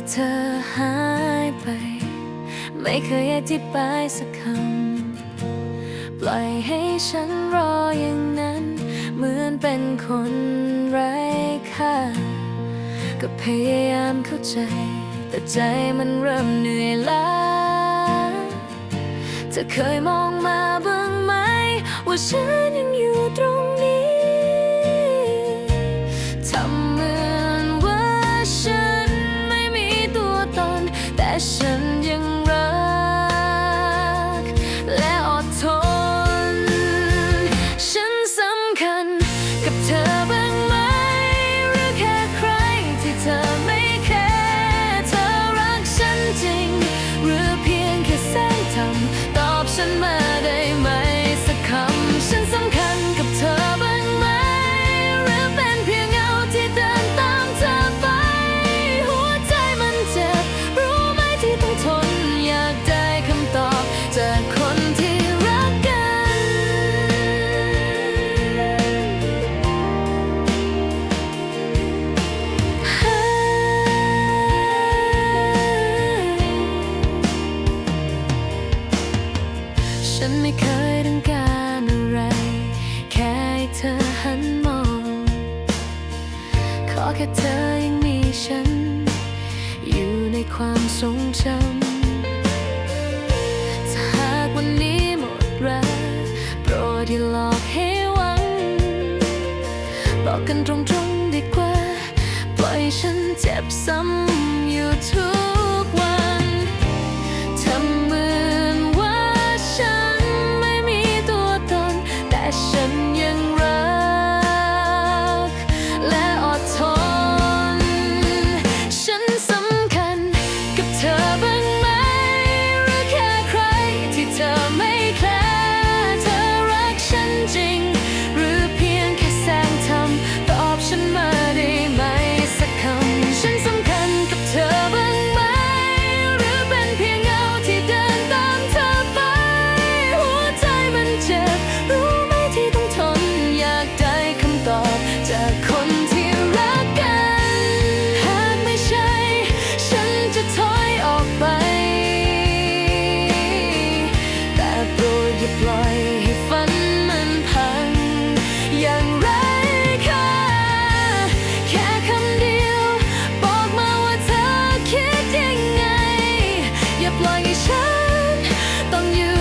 ที่เธอหายไป ไม่เคยอธิบายสักคำ ปล่อยให้ฉันรออย่างนั้น เหมือนเป็นคนไร้ค่า ก็พยายามเข้าใจ แต่ใจมันเริ่มเหนื่อยล้าเธอเคยมองมาบ้างไหม ว่าฉันยังอยู่ตรง แฉันไม่เคยต้องการอะไร แค่ให้เธอหันมอง ขอแค่เธอยังมีฉัน อยู่ในความทรงจำถ้าหากวันนี้หมดรักโปรดอย่าหลอกให้หวัง บอกกันตรงๆดีกว่า ปล่อยฉันเจ็บซ้ำอยู่ทุก on you.